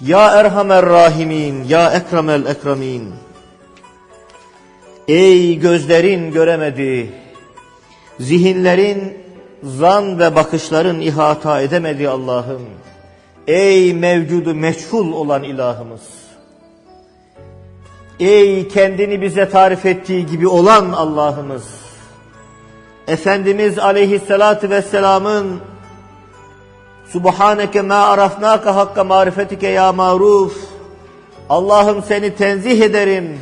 Ya Erhamer Rahimin, Ya Ekremel Ekremin. Ey gözlerin göremedi, zihinlerin zan ve bakışların ihata edemedi Allah'ım. Ey mevcudu meçhul olan ilahımız. Ey kendini bize tarif ettiği gibi olan Allah'ımız. Efendimiz aleyhissalatü vesselamın Subhaneke ma arafnaka hakka marifetike ya maruf. Allah'ım seni tenzih ederim.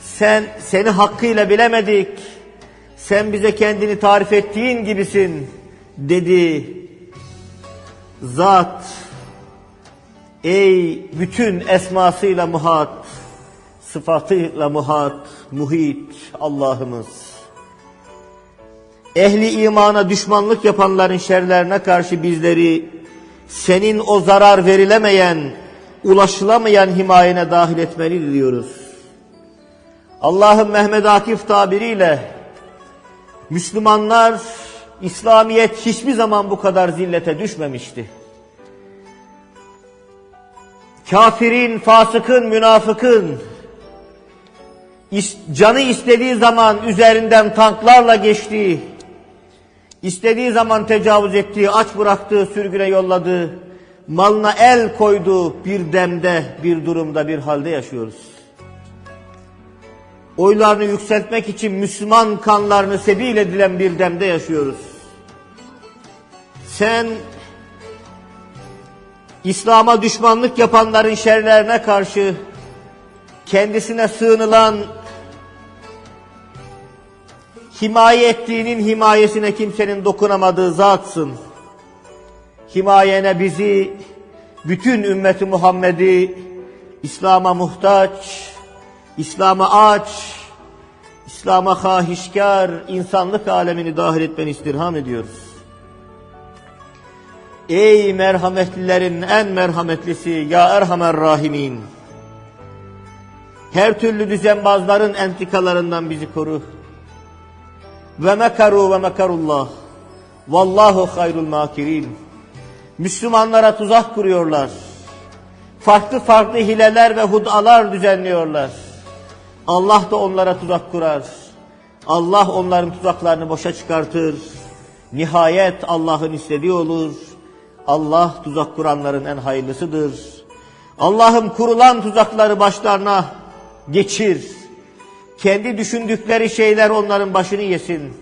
Sen seni hakkıyla bilemedik. Sen bize kendini tarif ettiğin gibisin dedi. Zat ey bütün esmasıyla muhat, sıfatıyla muhat, muhit Allah'ımız. Ehli imana düşmanlık yapanların şerlerine karşı bizleri senin o zarar verilemeyen, ulaşılamayan himayene dahil etmeni diliyoruz. Allah'ın Mehmet Akif tabiriyle Müslümanlar, İslamiyet hiçbir zaman bu kadar zillete düşmemişti. Kafirin, fasıkın, münafıkın, canı istediği zaman üzerinden tanklarla geçtiği, istediği zaman tecavüz ettiği, aç bıraktığı, sürgüne yolladığı, malına el koyduğu bir demde, bir durumda, bir halde yaşıyoruz. Oylarını yükseltmek için Müslüman kanlarını sebil edilen bir demde yaşıyoruz. Sen İslam'a düşmanlık yapanların şerlerine karşı kendisine sığınılan himaye ettiğinin himayesine kimsenin dokunamadığı zatsın. Himayene bizi, bütün ümmeti Muhammed'i İslam'a muhtaç, İslam'a aç, İslam'a hahişkar, insanlık alemini dahil etmeni istirham ediyoruz. Ey merhametlilerin en merhametlisi ya Erhamer Rahimin. Her türlü düzenbazların entikalarından bizi koru. Ve mekaru ve mekarullah. Vallahu hayrul makirin. Müslümanlara tuzak kuruyorlar. Farklı farklı hileler ve hudalar düzenliyorlar. Allah da onlara tuzak kurar. Allah onların tuzaklarını boşa çıkartır. Nihayet Allah'ın istediği olur. Allah tuzak kuranların en hayırlısıdır. Allah'ım kurulan tuzakları başlarına geçir. Kendi düşündükleri şeyler onların başını yesin.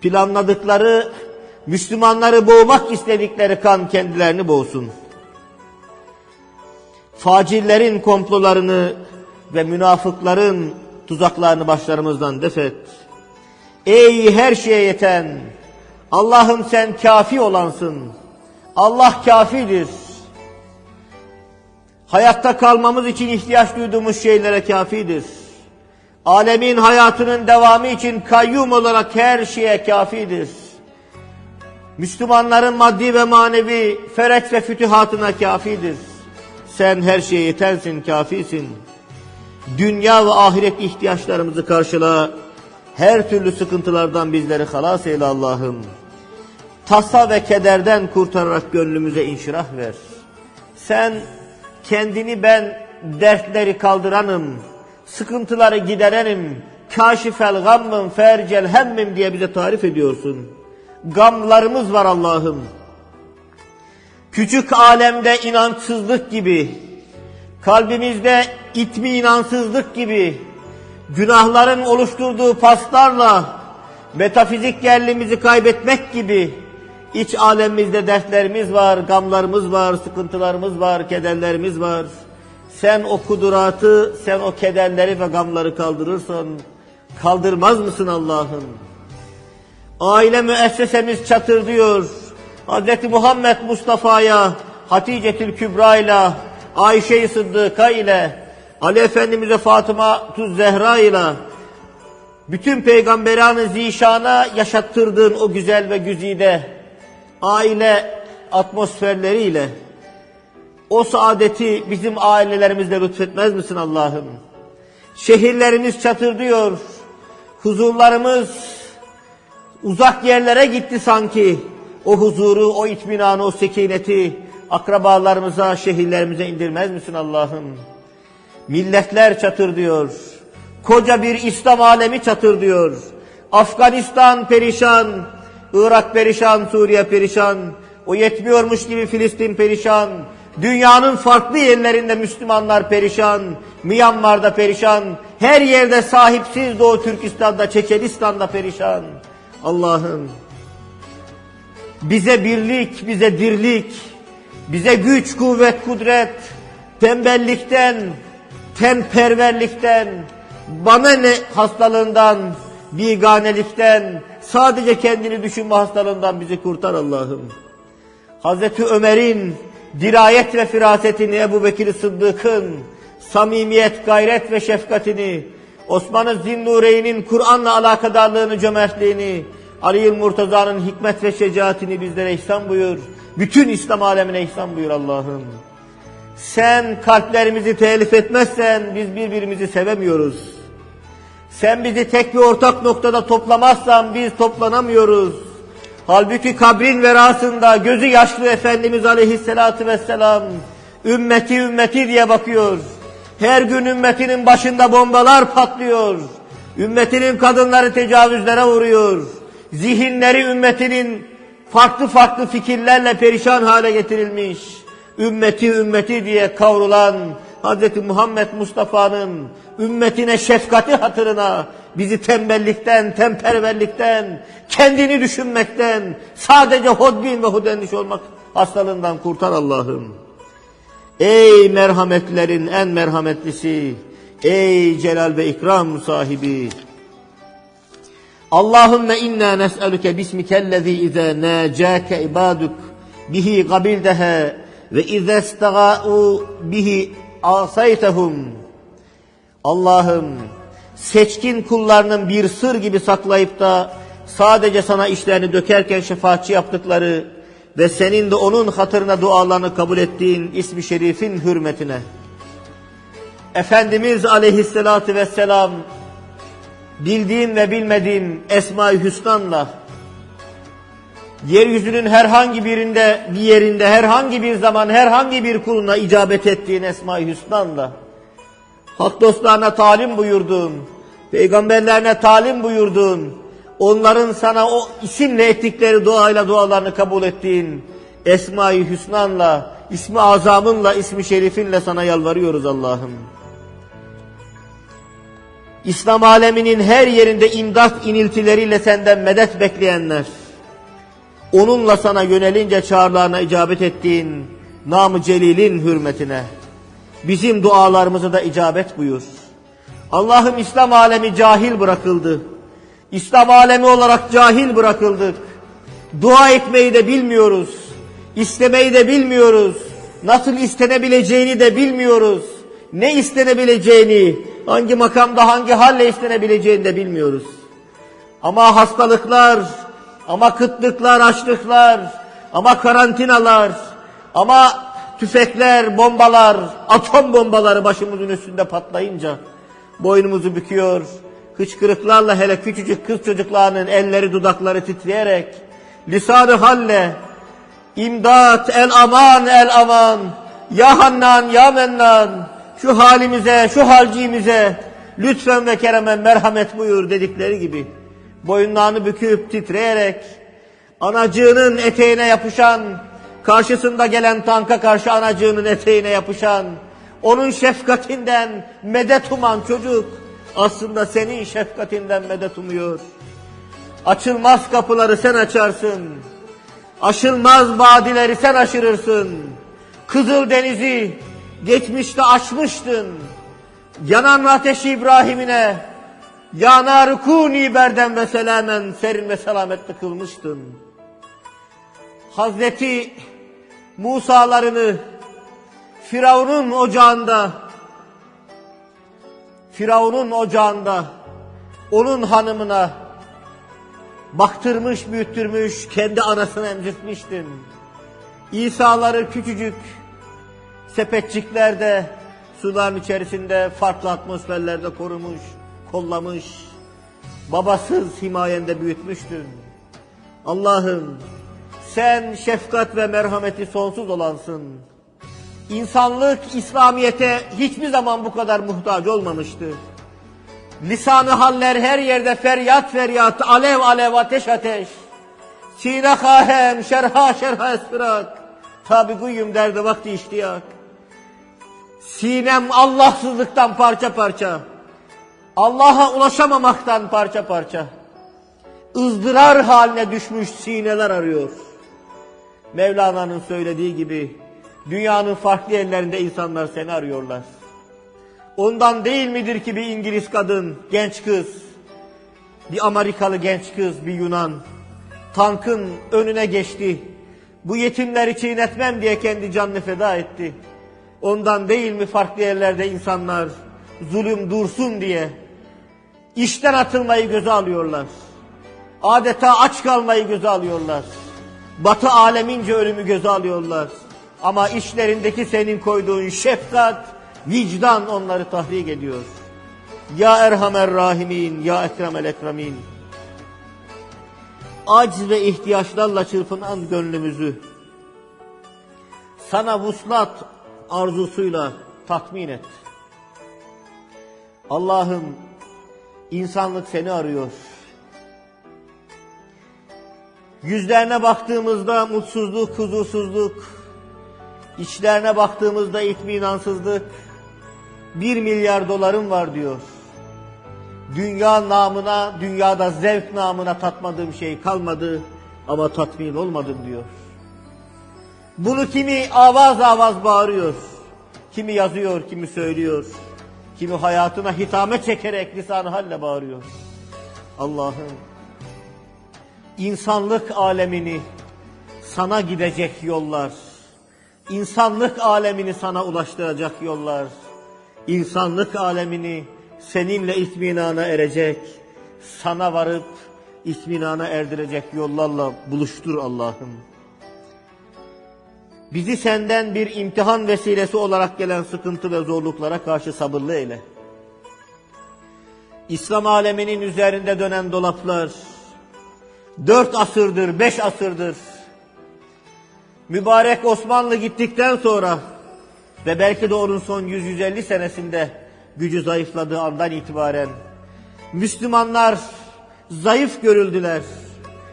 Planladıkları, Müslümanları boğmak istedikleri kan kendilerini boğsun. Facillerin komplolarını ve münafıkların tuzaklarını başlarımızdan defet. Ey her şeye yeten, Allah'ım sen kafi olansın. Allah kafidir. Hayatta kalmamız için ihtiyaç duyduğumuz şeylere kafidir. Alemin hayatının devamı için kayyum olarak her şeye kafidir. Müslümanların maddi ve manevi fereç ve fütühatına kafidir. Sen her şeye yetersin, kafisin. Dünya ve ahiret ihtiyaçlarımızı karşıla. Her türlü sıkıntılardan bizleri halas eyle Allah'ım. Tasa ve kederden kurtararak gönlümüze inşirah ver. Sen kendini ben dertleri kaldıranım, sıkıntıları giderenim, kaşifel gammım fercel hemmim diye bize tarif ediyorsun. Gamlarımız var Allah'ım. Küçük alemde inançsızlık gibi, kalbimizde itmi inansızlık gibi, günahların oluşturduğu paslarla metafizik yerliğimizi kaybetmek gibi, iç alemimizde dertlerimiz var, gamlarımız var, sıkıntılarımız var, kederlerimiz var. Sen o kuduratı, sen o kederleri ve gamları kaldırırsan, kaldırmaz mısın Allah'ım? Aile müessesemiz çatır diyor. Hz. Muhammed Mustafa'ya, Hatice-tül Kübra ile, Ayşe-i Sıddıka ile, Ali Efendimiz'e Fatıma Tuz Zehra ile, bütün peygamberanı zişana yaşattırdığın o güzel ve güzide aile atmosferleriyle o saadeti bizim ailelerimizle lütfetmez misin Allah'ım? Şehirlerimiz çatır diyor, huzurlarımız uzak yerlere gitti sanki. O huzuru, o itminanı, o sekineti, akrabalarımıza, şehirlerimize indirmez misin Allah'ım? Milletler çatır diyor. Koca bir İslam alemi çatır diyor. Afganistan perişan, Irak perişan, Suriye perişan. O yetmiyormuş gibi Filistin perişan. Dünyanın farklı yerlerinde Müslümanlar perişan. Myanmar'da perişan. Her yerde sahipsiz Doğu Türkistan'da, Çeçenistan'da perişan. Allah'ım bize birlik, bize dirlik, bize güç, kuvvet, kudret, tembellikten, tenperverlikten, bana ne hastalığından, biganelikten, sadece kendini düşünme hastalığından bizi kurtar Allah'ım. Hazreti Ömer'in dirayet ve firasetini, Ebu Bekir Sıddık'ın samimiyet, gayret ve şefkatini, Osman-ı Zinnureyn'in Kur'an'la alakadarlığını, cömertliğini, Ali Murtaza'nın hikmet ve şecaatini bizlere ihsan buyur. Bütün İslam alemine ihsan buyur Allah'ım. Sen kalplerimizi telif etmezsen biz birbirimizi sevemiyoruz. Sen bizi tek bir ortak noktada toplamazsan biz toplanamıyoruz. Halbuki kabrin verasında gözü yaşlı Efendimiz Aleyhisselatü Vesselam ümmeti ümmeti diye bakıyor. Her gün ümmetinin başında bombalar patlıyor. Ümmetinin kadınları tecavüzlere uğruyor. Zihinleri ümmetinin farklı farklı fikirlerle perişan hale getirilmiş. Ümmeti ümmeti diye kavrulan Hz. Muhammed Mustafa'nın ümmetine şefkati hatırına bizi tembellikten, temperverlikten, kendini düşünmekten, sadece hodbin ve hudendiş olmak hastalığından kurtar Allah'ım. Ey merhametlerin en merhametlisi, ey celal ve ikram sahibi, Allahümme inna nes'eluke bismikellezi izâ nâcâke ibâduk bihi gabildehe ve izâ istegâ'u bihi asaytehum. Allah'ım seçkin kullarının bir sır gibi saklayıp da sadece sana işlerini dökerken şefaatçi yaptıkları ve senin de onun hatırına dualarını kabul ettiğin ismi şerifin hürmetine. Efendimiz aleyhissalatü vesselam bildiğim ve bilmediğim Esma-i Hüsnan'la yeryüzünün herhangi birinde, bir yerinde, herhangi bir zaman, herhangi bir kuluna icabet ettiğin Esma-i Hüsnan'la hak dostlarına talim buyurdun, peygamberlerine talim buyurdun, onların sana o isimle ettikleri duayla dualarını kabul ettiğin Esma-i Hüsnan'la, ismi azamınla, ismi şerifinle sana yalvarıyoruz Allah'ım. İslam aleminin her yerinde imdat iniltileriyle senden medet bekleyenler, onunla sana yönelince çağrılarına icabet ettiğin nam-ı celilin hürmetine, bizim dualarımızı da icabet buyur. Allah'ım İslam alemi cahil bırakıldı. İslam alemi olarak cahil bırakıldık. Dua etmeyi de bilmiyoruz. İstemeyi de bilmiyoruz. Nasıl istenebileceğini de bilmiyoruz. Ne istenebileceğini, hangi makamda hangi halle istenebileceğini de bilmiyoruz. Ama hastalıklar, ama kıtlıklar, açlıklar, ama karantinalar, ama tüfekler, bombalar, atom bombaları başımızın üstünde patlayınca boynumuzu büküyor. Hıçkırıklarla hele küçücük kız çocuklarının elleri dudakları titreyerek lisanı halle imdat el aman el aman ya Hannan ya Mennan şu halimize şu halciğimize lütfen ve keremen merhamet buyur dedikleri gibi boyunlarını büküp titreyerek anacığının eteğine yapışan karşısında gelen tanka karşı anacığının eteğine yapışan onun şefkatinden medet uman çocuk aslında senin şefkatinden medet umuyor. Açılmaz kapıları sen açarsın. Aşılmaz vadileri sen aşırırsın. Kızıl denizi geçmişte aşmıştın. Yanan ateşi İbrahim'ine yanar kuni berden ve selamen serin ve selametle kılmıştın. Hazreti Musa'larını Firavun'un ocağında Firavun'un ocağında onun hanımına baktırmış, büyüttürmüş, kendi anasını emzirtmiştin. İsa'ları küçücük sepetçiklerde, suların içerisinde, farklı atmosferlerde korumuş, kollamış, babasız himayende büyütmüştün. Allah'ım Sen şefkat ve merhameti sonsuz olansın. İnsanlık İslamiyet'e hiçbir zaman bu kadar muhtaç olmamıştı. Lisanı haller her yerde feryat feryat, alev alev ateş ateş. Sine kahem, şerha şerha esfirak. Tabi guyyum derdi vakti iştiyak. Sinem Allahsızlıktan parça parça. Allah'a ulaşamamaktan parça parça. ızdırar haline düşmüş sineler arıyor. Mevlana'nın söylediği gibi dünyanın farklı yerlerinde insanlar seni arıyorlar. Ondan değil midir ki bir İngiliz kadın, genç kız, bir Amerikalı genç kız, bir Yunan tankın önüne geçti. Bu yetimleri çiğnetmem diye kendi canını feda etti. Ondan değil mi farklı yerlerde insanlar zulüm dursun diye işten atılmayı göze alıyorlar. Adeta aç kalmayı göze alıyorlar. Batı alemince ölümü göze alıyorlar. Ama işlerindeki senin koyduğun şefkat, vicdan onları tahrik ediyor. Ya Erhamer Rahimin, Ya Ekremel Ekremin. Aciz ve ihtiyaçlarla çırpınan gönlümüzü sana vuslat arzusuyla tatmin et. Allah'ım insanlık seni arıyor. Yüzlerine baktığımızda mutsuzluk, huzursuzluk, içlerine baktığımızda itminansızlık, bir milyar dolarım var diyor. Dünya namına, dünyada zevk namına tatmadığım şey kalmadı ama tatmin olmadım diyor. Bunu kimi avaz avaz bağırıyor, kimi yazıyor, kimi söylüyor, kimi hayatına hitame çekerek lisan halle bağırıyor. Allah'ım insanlık alemini sana gidecek yollar, insanlık alemini sana ulaştıracak yollar, insanlık alemini seninle itminana erecek, sana varıp itminana erdirecek yollarla buluştur Allah'ım. Bizi senden bir imtihan vesilesi olarak gelen sıkıntı ve zorluklara karşı sabırlı eyle. İslam aleminin üzerinde dönen dolaplar, dört asırdır, beş asırdır, mübarek Osmanlı gittikten sonra ve belki de onun son 100-150 senesinde gücü zayıfladığı andan itibaren Müslümanlar zayıf görüldüler,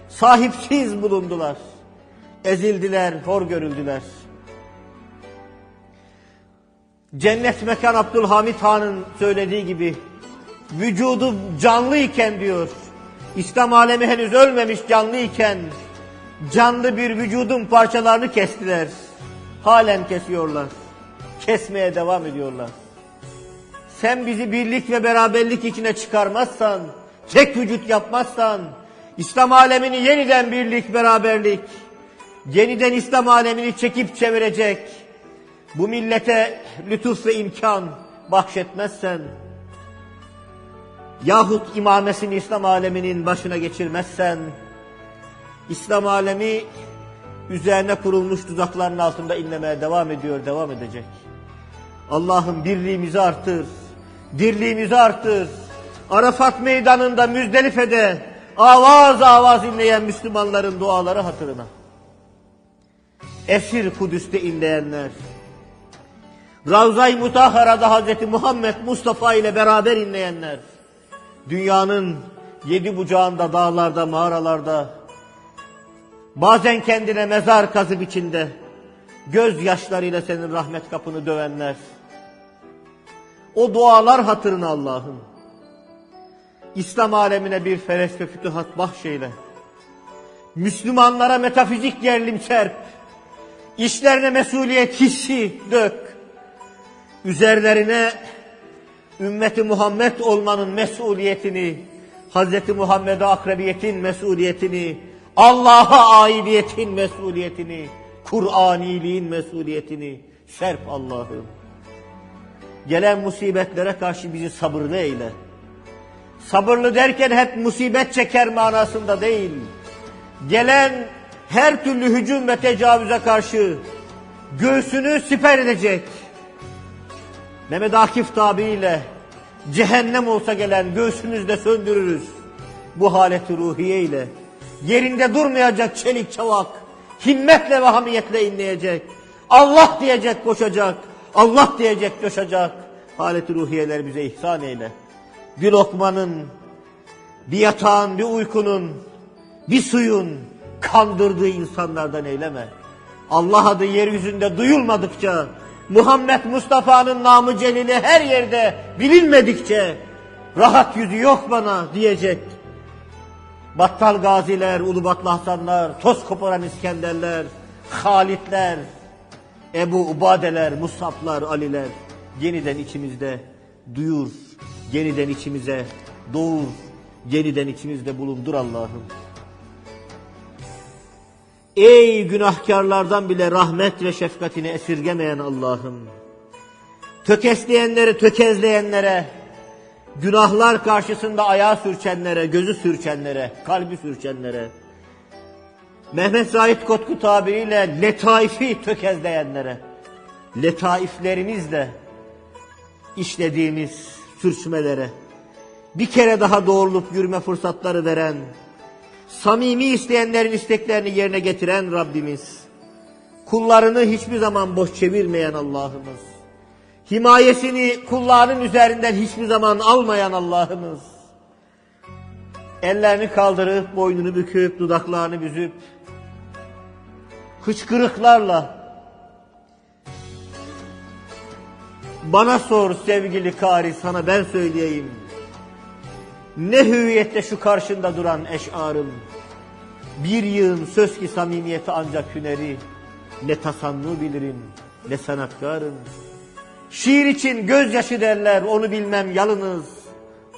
sahipsiz bulundular, ezildiler, hor görüldüler. Cennet Mekan Abdülhamit Han'ın söylediği gibi vücudu canlıyken diyor, İslam alemi henüz ölmemiş canlıyken canlı bir vücudun parçalarını kestiler. Halen kesiyorlar. Kesmeye devam ediyorlar. Sen bizi birlik ve beraberlik içine çıkarmazsan, tek vücut yapmazsan, İslam alemini yeniden birlik, beraberlik, yeniden İslam alemini çekip çevirecek, bu millete lütuf ve imkan bahşetmezsen, yahut imamesini İslam aleminin başına geçirmezsen, İslam alemi üzerine kurulmuş tuzakların altında inlemeye devam ediyor, devam edecek. Allah'ım birliğimizi artır, dirliğimizi artır. Arafat meydanında Müzdelife'de avaz avaz inleyen Müslümanların duaları hatırına. Esir Kudüs'te inleyenler, Ravza-i Mutahara'da Hazreti Muhammed Mustafa ile beraber inleyenler, dünyanın yedi bucağında, dağlarda, mağaralarda, bazen kendine mezar kazıp içinde, gözyaşlarıyla senin rahmet kapını dövenler, o dualar hatırına Allah'ım, İslam alemine bir feres ve fütuhat bahşeyle, Müslümanlara metafizik yerlim serp, işlerine mesuliyet hissi dök, üzerlerine ümmeti Muhammed olmanın mesuliyetini, Hazreti Muhammed'e akrebiyetin mesuliyetini, Allah'a aidiyetin mesuliyetini, Kur'aniliğin mesuliyetini serp Allah'ım. Gelen musibetlere karşı bizi sabırlı eyle. Sabırlı derken hep musibet çeker manasında değil. Gelen her türlü hücum ve tecavüze karşı göğsünü siper edecek. Mehmet Akif tabiriyle cehennem olsa gelen göğsümüzde söndürürüz. Bu haleti ruhiye ile yerinde durmayacak çelik çavak himmetle ve hamiyetle inleyecek. Allah diyecek koşacak. Allah diyecek coşacak. Haleti ruhiyeler bize ihsan eyle. Bir lokmanın, bir yatağın, bir uykunun, bir suyun kandırdığı insanlardan eyleme. Allah adı yeryüzünde duyulmadıkça, Muhammed Mustafa'nın namı celili her yerde bilinmedikçe, rahat yüzü yok bana diyecek. Battal gaziler, Ulubatlı Hasanlar, toz koparan İskenderler, Halitler, Ebu Ubadeler, Musablar, Aliler yeniden içimizde duyur, yeniden içimize doğur, yeniden içimizde bulundur Allah'ım. Ey günahkarlardan bile rahmet ve şefkatini esirgemeyen Allah'ım. Tökezleyenleri tökezleyenlere, günahlar karşısında ayağı sürçenlere, gözü sürçenlere, kalbi sürçenlere, Mehmet Zahit Kotku tabiriyle letaifi tökezleyenlere, letaiflerimizle işlediğimiz sürçmelere, bir kere daha doğrulup yürüme fırsatları veren, samimi isteyenlerin isteklerini yerine getiren Rabbimiz, kullarını hiçbir zaman boş çevirmeyen Allah'ımız, himayesini kullarının üzerinden hiçbir zaman almayan Allah'ımız, ellerini kaldırıp, boynunu büküp, dudaklarını büzüp, hıçkırıklarla, bana sor sevgili Kari sana ben söyleyeyim, ne hüviyette şu karşında duran eşarım. Bir yığın söz ki samimiyeti ancak hüneri. Ne tasannu bilirim ne sanatkarım. Şiir için gözyaşı derler onu bilmem yalınız.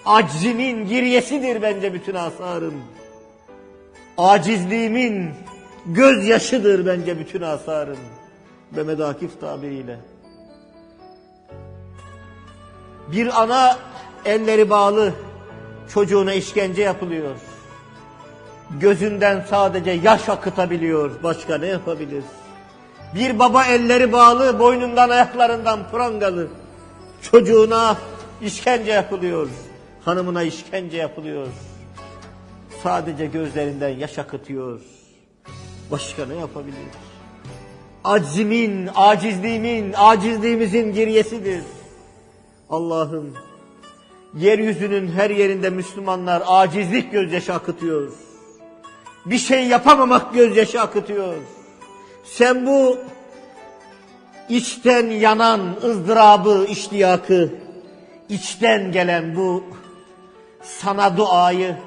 Aczimin giryesidir bence bütün asarım. Acizliğimin gözyaşıdır bence bütün asarım. Mehmet Akif tabiriyle. Bir ana elleri bağlı çocuğuna işkence yapılıyor. Gözünden sadece yaş akıtabiliyor. Başka ne yapabilir? Bir baba elleri bağlı, boynundan ayaklarından prangalı. Çocuğuna işkence yapılıyor. Hanımına işkence yapılıyor. Sadece gözlerinden yaş akıtıyor. Başka ne yapabilir? Aczimin, acizliğimin, acizliğimizin giryesidir. Allah'ım Yeryüzünün her yerinde Müslümanlar acizlik gözyaşı akıtıyor. Bir şey yapamamak gözyaşı akıtıyor. Sen bu içten yanan ızdırabı, iştiyakı, içten gelen bu sana duayı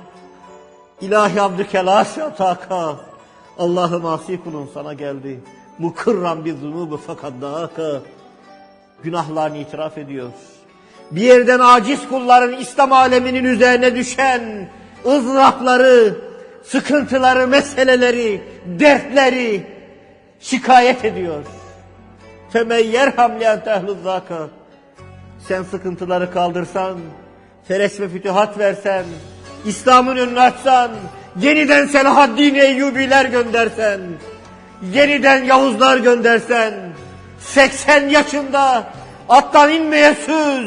ilahi abdükelâs ataka Allah'ım asi kulun sana geldi. Mukırran bir zunubu fakat dâka günahlarını itiraf ediyor bir yerden aciz kulların İslam aleminin üzerine düşen ızdırapları, sıkıntıları, meseleleri, dertleri şikayet ediyor. Femeyyer hamleyen tehluzzaka. Sen sıkıntıları kaldırsan, feres ve fütühat versen, İslam'ın önünü açsan, yeniden Selahaddin Eyyubiler göndersen, yeniden Yavuzlar göndersen, 80 yaşında attan inmeye söz,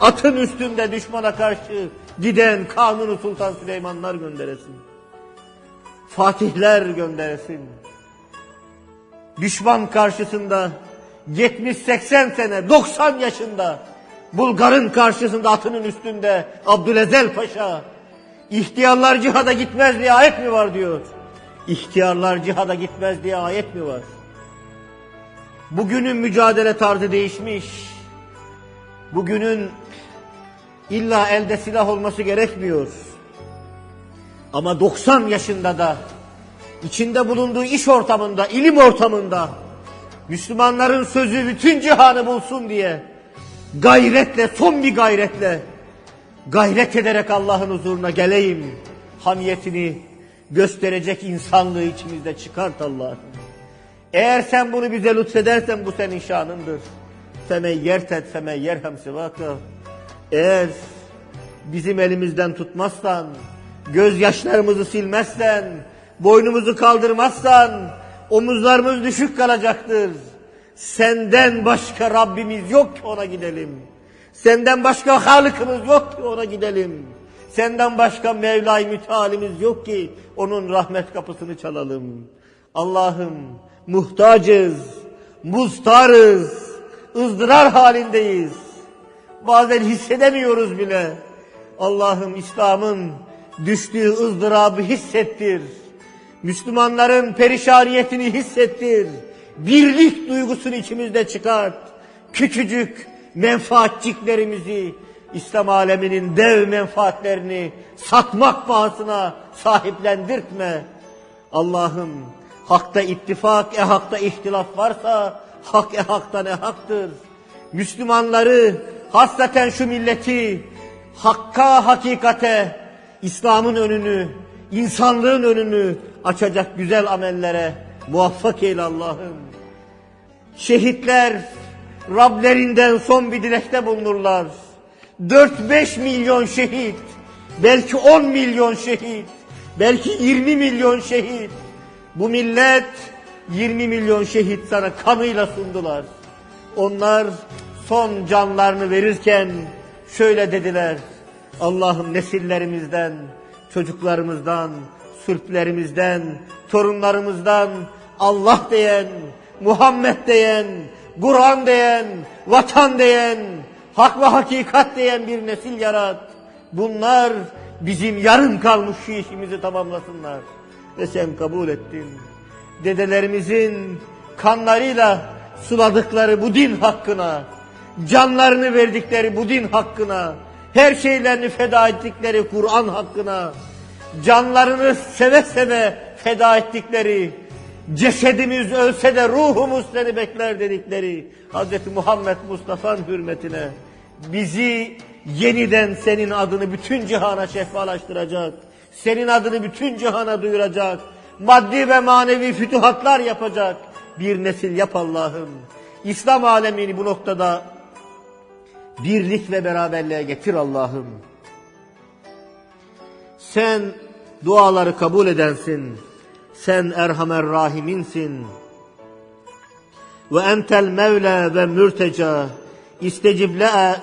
Atın üstünde düşmana karşı giden Kanuni Sultan Süleymanlar gönderesin. Fatihler gönderesin. Düşman karşısında 70-80 sene 90 yaşında Bulgar'ın karşısında atının üstünde Abdülezel Paşa ihtiyarlar cihada gitmez diye ayet mi var diyor. İhtiyarlar cihada gitmez diye ayet mi var? Bugünün mücadele tarzı değişmiş. Bugünün illa elde silah olması gerekmiyor. Ama 90 yaşında da içinde bulunduğu iş ortamında, ilim ortamında Müslümanların sözü bütün cihanı bulsun diye gayretle, son bir gayretle gayret ederek Allah'ın huzuruna geleyim. Hamiyetini gösterecek insanlığı içimizde çıkart Allah'ım. Eğer sen bunu bize lütfedersen bu senin şanındır. Feme yertet feme yerhem sivaka. Eğer bizim elimizden tutmazsan, gözyaşlarımızı silmezsen, boynumuzu kaldırmazsan, omuzlarımız düşük kalacaktır. Senden başka Rabbimiz yok ki ona gidelim. Senden başka Halık'ımız yok ki ona gidelim. Senden başka Mevla-i Mütealimiz yok ki onun rahmet kapısını çalalım. Allah'ım muhtacız, muztarız, ızdırar halindeyiz. Bazen hissedemiyoruz bile. Allah'ım İslam'ın düştüğü ızdırabı hissettir. Müslümanların perişaniyetini hissettir. Birlik duygusunu içimizde çıkart. Küçücük menfaatçiklerimizi, İslam aleminin dev menfaatlerini satmak pahasına sahiplendirtme. Allah'ım hakta ittifak, e hakta ihtilaf varsa hak e hakta ne haktır. Müslümanları, hasreten şu milleti hakka, hakikate, İslam'ın önünü, insanlığın önünü açacak güzel amellere muvaffak eyle Allah'ım. Şehitler Rablerinden son bir dilekte bulunurlar. 4-5 milyon şehit, belki 10 milyon şehit, belki 20 milyon şehit. Bu millet 20 milyon şehit sana kanıyla sundular. Onlar son canlarını verirken şöyle dediler. Allah'ım nesillerimizden, çocuklarımızdan, sürplerimizden, torunlarımızdan Allah diyen, Muhammed diyen, Kur'an diyen, vatan diyen, hak ve hakikat diyen bir nesil yarat. Bunlar bizim yarım kalmış şu işimizi tamamlasınlar. Ve sen kabul ettin. Dedelerimizin kanlarıyla suladıkları bu din hakkına, canlarını verdikleri bu din hakkına, her şeylerini feda ettikleri Kur'an hakkına, canlarını seve seve feda ettikleri, cesedimiz ölse de ruhumuz seni bekler dedikleri Hz. Muhammed Mustafa'nın hürmetine bizi yeniden senin adını bütün cihana şehvalaştıracak, senin adını bütün cihana duyuracak, maddi ve manevi fütuhatlar yapacak bir nesil yap Allah'ım. İslam alemini bu noktada birlik ve beraberliğe getir Allah'ım. Sen duaları kabul edensin. Sen Erhamer Rahiminsin. Ve entel mevla ve mürteca. İstecib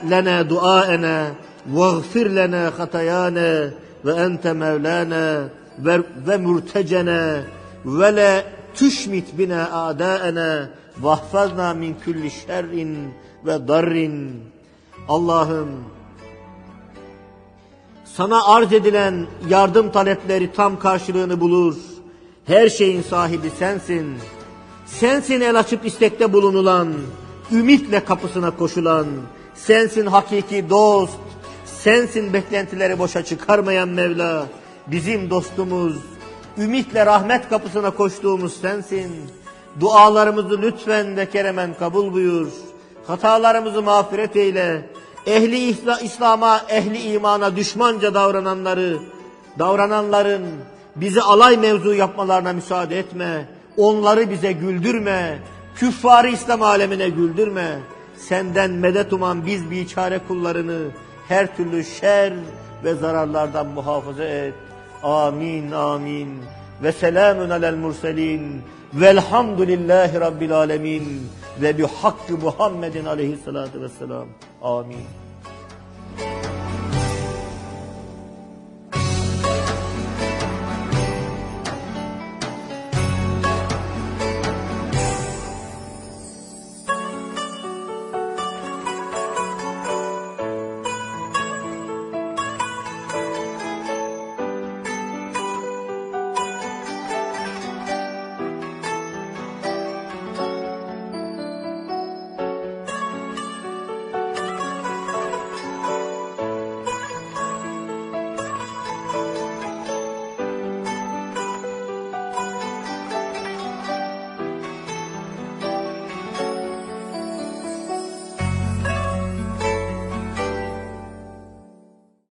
lena duaena. Vagfir lena hatayana. Ve ente mevlana ve, ve mürtecena. Ve le tüşmit bina adaena. Vahfazna min külli şerrin ve darrin. Allah'ım sana arz edilen yardım talepleri tam karşılığını bulur. Her şeyin sahibi sensin. Sensin el açıp istekte bulunulan, ümitle kapısına koşulan, sensin hakiki dost, sensin beklentileri boşa çıkarmayan Mevla, bizim dostumuz, ümitle rahmet kapısına koştuğumuz sensin. Dualarımızı lütfen ve keremen kabul buyur. Hatalarımızı mağfiret eyle. Ehli İsla- İslam'a, ehli imana düşmanca davrananları, davrananların bizi alay mevzu yapmalarına müsaade etme. Onları bize güldürme. Küffarı İslam alemine güldürme. Senden medet uman biz biçare kullarını her türlü şer ve zararlardan muhafaza et. Amin amin. Ve selamun alel murselin. Velhamdülillahi Rabbil alemin. Ve bi hakkı Muhammedin aleyhissalatu vesselam. Amin.